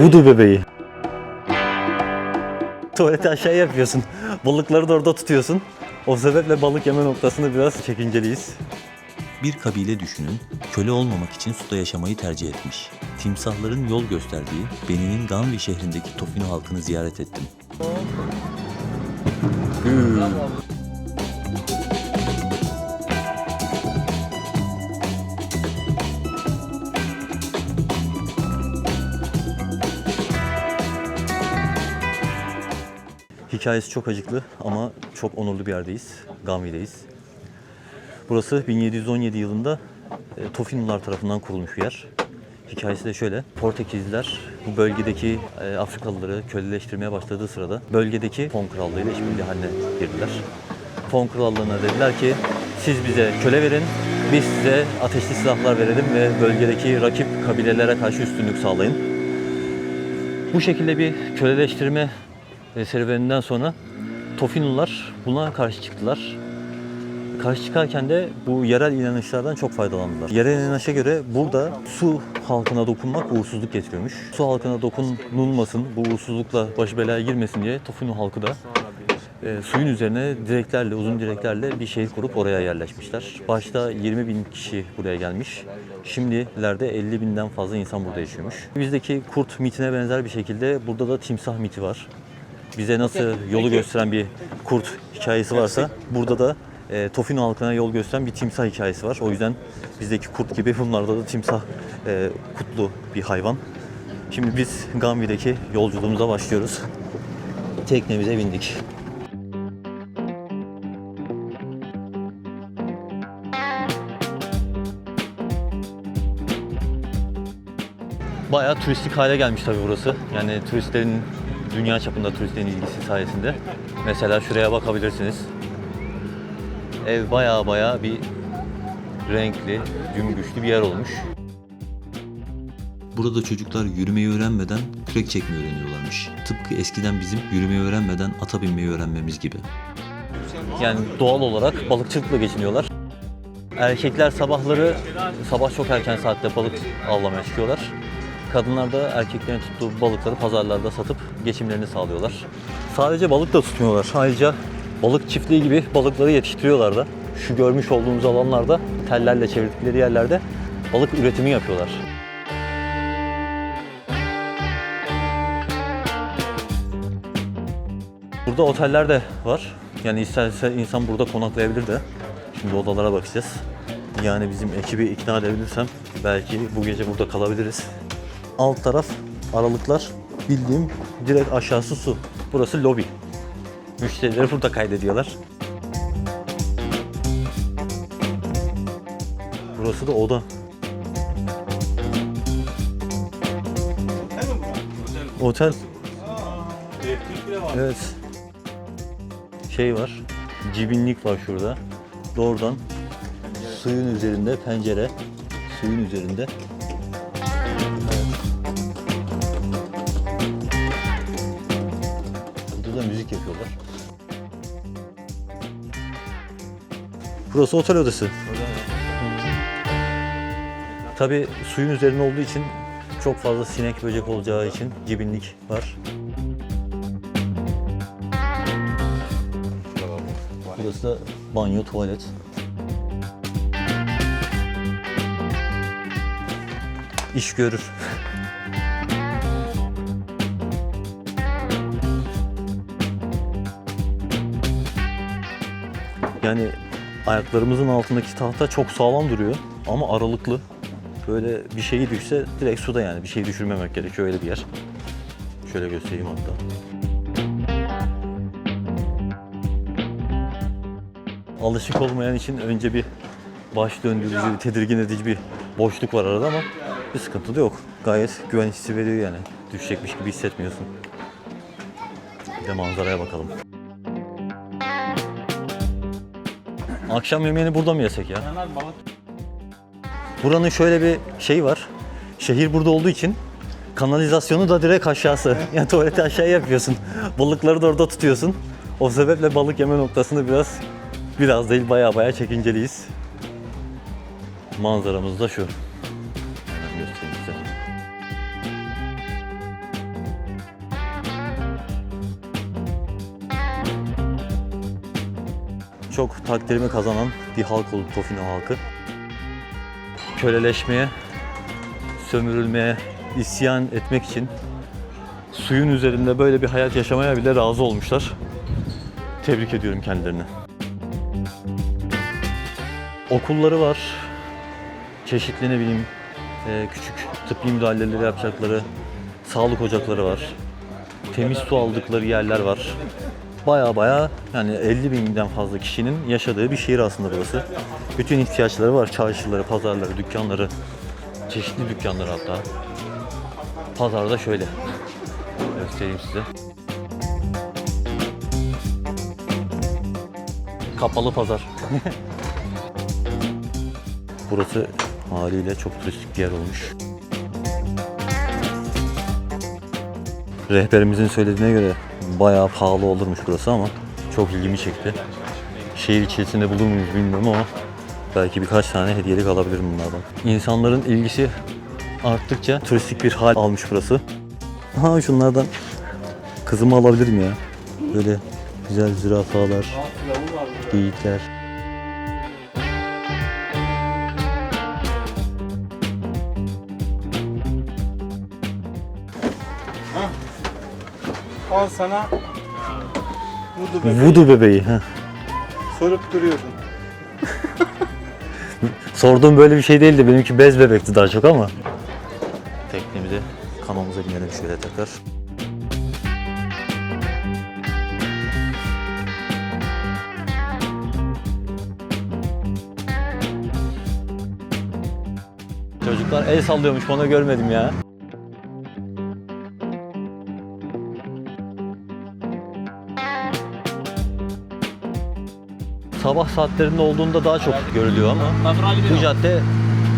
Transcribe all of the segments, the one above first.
Vudu bebeği. Tuvaleti aşağı yapıyorsun. Balıkları da orada tutuyorsun. O sebeple balık yeme noktasında biraz çekinceliyiz. Bir kabile düşünün, köle olmamak için suda yaşamayı tercih etmiş. Timsahların yol gösterdiği Benin'in Ganvi şehrindeki Tofino halkını ziyaret ettim. Hikayesi çok acıklı ama çok onurlu bir yerdeyiz. Ganvi'deyiz. Burası 1717 yılında e, Tofinular tarafından kurulmuş bir yer. Hikayesi de şöyle. Portekizliler bu bölgedeki e, Afrikalıları köleleştirmeye başladığı sırada bölgedeki Fon Krallığı ile işbirliği haline girdiler. Fon Krallığı'na dediler ki siz bize köle verin, biz size ateşli silahlar verelim ve bölgedeki rakip kabilelere karşı üstünlük sağlayın. Bu şekilde bir köleleştirme serüveninden sonra Tofinular buna karşı çıktılar. Karşı çıkarken de bu yerel inanışlardan çok faydalandılar. Yerel inanışa göre burada su halkına dokunmak uğursuzluk getiriyormuş. Su halkına dokunulmasın, bu uğursuzlukla başı belaya girmesin diye Tofinu halkı da e, suyun üzerine direklerle, uzun direklerle bir şehir kurup oraya yerleşmişler. Başta 20 bin kişi buraya gelmiş. Şimdilerde 50 binden fazla insan burada yaşıyormuş. Bizdeki kurt mitine benzer bir şekilde burada da timsah miti var. Bize nasıl yolu gösteren bir kurt hikayesi varsa burada da e, Tofino halkına yol gösteren bir timsah hikayesi var. O yüzden bizdeki kurt gibi bunlarda da timsah e, kutlu bir hayvan. Şimdi biz Ganvi'deki yolculuğumuza başlıyoruz. Teknemize bindik. Bayağı turistik hale gelmiş tabii burası. Yani turistlerin dünya çapında turistlerin ilgisi sayesinde. Mesela şuraya bakabilirsiniz. Ev bayağı bayağı bir renkli, cümbüşlü bir yer olmuş. Burada çocuklar yürümeyi öğrenmeden kürek çekmeyi öğreniyorlarmış. Tıpkı eskiden bizim yürümeyi öğrenmeden ata binmeyi öğrenmemiz gibi. Yani doğal olarak balıkçılıkla geçiniyorlar. Erkekler sabahları sabah çok erken saatte balık avlamaya çıkıyorlar. Kadınlar da erkeklerin tuttuğu balıkları pazarlarda satıp geçimlerini sağlıyorlar. Sadece balık da tutmuyorlar. Ayrıca balık çiftliği gibi balıkları yetiştiriyorlar da. Şu görmüş olduğumuz alanlarda tellerle çevirdikleri yerlerde balık üretimi yapıyorlar. Burada oteller de var. Yani isterse insan burada konaklayabilir de. Şimdi odalara bakacağız. Yani bizim ekibi ikna edebilirsem belki bu gece burada kalabiliriz. Alt taraf aralıklar bildiğim direkt aşağısı su. Burası lobi. Müşterileri burada kaydediyorlar. Burası da oda. Otel. Evet. Şey var. Cibinlik var şurada. Doğrudan suyun üzerinde pencere. Suyun üzerinde. Yapıyorlar. Burası otel odası. Tabi suyun üzerinde olduğu için çok fazla sinek böcek olacağı için cibinlik var. Burası da banyo, tuvalet. İş görür. Yani ayaklarımızın altındaki tahta çok sağlam duruyor ama aralıklı. Böyle bir şeyi düşse direkt suda yani bir şeyi düşürmemek gerekiyor öyle bir yer. Şöyle göstereyim hatta. alışık olmayan için önce bir baş döndürücü, tedirgin edici bir boşluk var arada ama bir sıkıntı da yok. Gayet güven hissi veriyor yani. Düşecekmiş gibi hissetmiyorsun. Bir de manzaraya bakalım. Akşam yemeğini burada mı yesek ya? Buranın şöyle bir şey var. Şehir burada olduğu için kanalizasyonu da direkt aşağısı. Yani tuvaleti aşağı yapıyorsun. Balıkları da orada tutuyorsun. O sebeple balık yeme noktasında biraz biraz değil baya baya çekinceliyiz. Manzaramız da şu. Çok takdirimi kazanan bir halk oldu Tofino halkı. Köleleşmeye, sömürülmeye, isyan etmek için suyun üzerinde böyle bir hayat yaşamaya bile razı olmuşlar. Tebrik ediyorum kendilerini. Okulları var. Çeşitli ne bileyim e, küçük tıbbi müdahaleleri yapacakları sağlık ocakları var. Temiz su aldıkları yerler var. Baya baya yani 50 binden fazla kişinin yaşadığı bir şehir aslında burası. Bütün ihtiyaçları var. Çarşıları, pazarları, dükkanları, çeşitli dükkanları hatta. Pazarda şöyle. Göstereyim size. Kapalı pazar. Burası haliyle çok turistik bir yer olmuş. Rehberimizin söylediğine göre bayağı pahalı olurmuş burası ama çok ilgimi çekti. Şehir içerisinde bulur muyuz bilmiyorum ama belki birkaç tane hediyelik alabilirim bunlardan. İnsanların ilgisi arttıkça turistik bir hal almış burası. Ha şunlardan kızımı alabilirim ya. Böyle güzel zürafalar, geyikler. Al sana Vudu bebeği. Voodoo bebeği. heh. Sorup duruyordun. Sorduğum böyle bir şey değildi. Benimki bez bebekti daha çok ama. Teknemize, kanalımıza binelim şöyle tekrar. Çocuklar el sallıyormuş, onu görmedim ya. Sabah saatlerinde olduğunda daha çok görülüyor ama bu cadde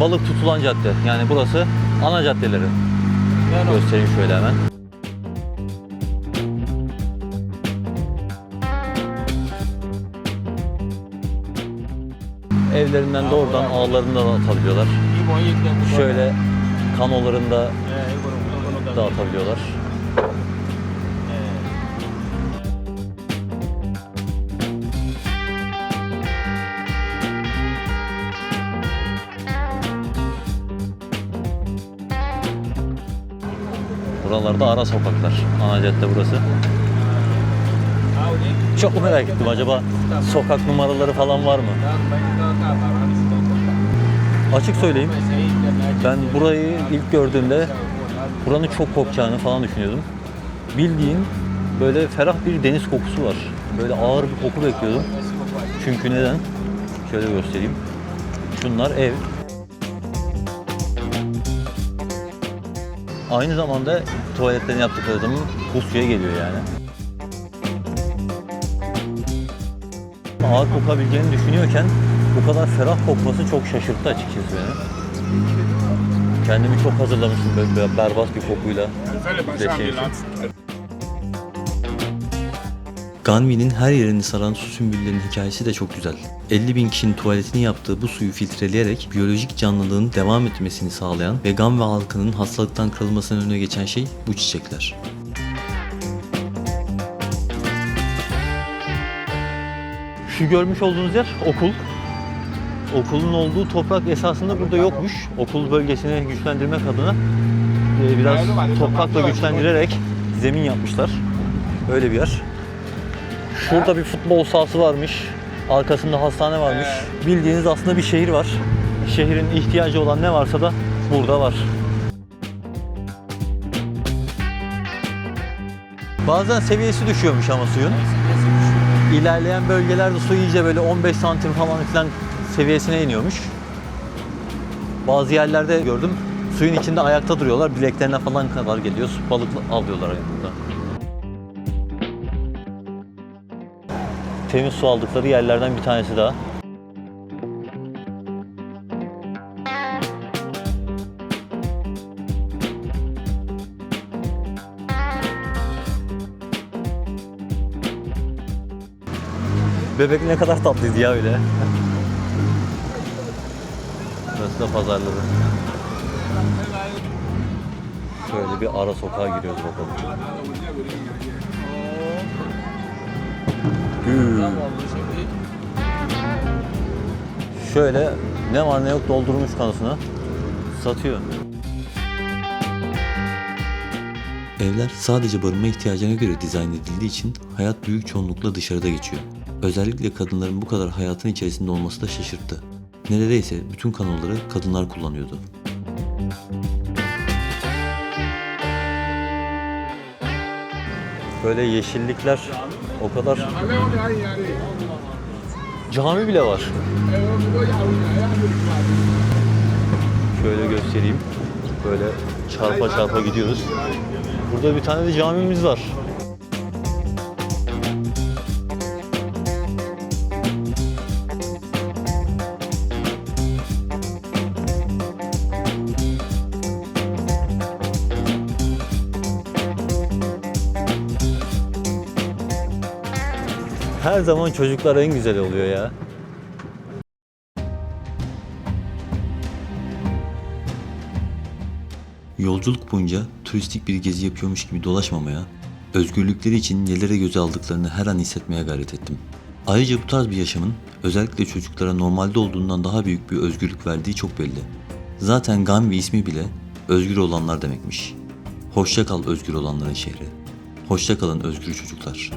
balık tutulan cadde. Yani burası ana caddeleri. Göstereyim şöyle hemen. Evlerinden doğrudan ağlarından atabiliyorlar. Şöyle kanolarında dağıtabiliyorlar. Buralarda ara sokaklar. Ana cadde burası. Çok merak ettim acaba sokak numaraları falan var mı? Açık söyleyeyim. Ben burayı ilk gördüğümde buranın çok kokacağını falan düşünüyordum. Bildiğin böyle ferah bir deniz kokusu var. Böyle ağır bir koku bekliyordum. Çünkü neden? Şöyle göstereyim. Şunlar ev. Aynı zamanda tuvaletlerini yaptıkları zaman buz suya geliyor yani. Ağır kokabileceğini düşünüyorken bu kadar ferah kokması çok şaşırttı açıkçası beni. Kendimi çok hazırlamıştım böyle berbat bir kokuyla. İçin. Ganvi'nin her yerini saran su sümbüllerinin hikayesi de çok güzel. 50 bin kişinin tuvaletini yaptığı bu suyu filtreleyerek biyolojik canlılığın devam etmesini sağlayan ve Ganvi halkının hastalıktan kırılmasının önüne geçen şey bu çiçekler. Şu görmüş olduğunuz yer okul. Okulun olduğu toprak esasında burada yokmuş. Okul bölgesini güçlendirmek adına e, biraz toprakla güçlendirerek zemin yapmışlar. Öyle bir yer. Şurada bir futbol sahası varmış. Arkasında hastane varmış. Bildiğiniz aslında bir şehir var. Şehrin ihtiyacı olan ne varsa da burada var. Bazen seviyesi düşüyormuş ama suyun. İlerleyen bölgelerde su iyice böyle 15 santim falan filan seviyesine iniyormuş. Bazı yerlerde gördüm suyun içinde ayakta duruyorlar. Bileklerine falan kadar geliyor. Balık alıyorlar yani burada. Temiz su aldıkları yerlerden bir tanesi daha. Bebek ne kadar tatlıydı ya öyle. Burası da pazarları. Şöyle bir ara sokağa giriyoruz bakalım. Gül. şöyle ne var ne yok doldurmuş kanısına satıyor. Evler sadece barınma ihtiyacına göre dizayn edildiği için hayat büyük çoğunlukla dışarıda geçiyor. Özellikle kadınların bu kadar hayatın içerisinde olması da şaşırttı. Neredeyse bütün kanalları kadınlar kullanıyordu. Böyle yeşillikler o kadar cami bile var. Şöyle göstereyim. Böyle çarpa çarpa gidiyoruz. Burada bir tane de camimiz var. Her zaman çocuklar en güzel oluyor ya. Yolculuk boyunca turistik bir gezi yapıyormuş gibi dolaşmamaya, özgürlükleri için nelere göze aldıklarını her an hissetmeye gayret ettim. Ayrıca bu tarz bir yaşamın özellikle çocuklara normalde olduğundan daha büyük bir özgürlük verdiği çok belli. Zaten Gambi ismi bile özgür olanlar demekmiş. Hoşça kal özgür olanların şehri. Hoşça kalın özgür çocuklar.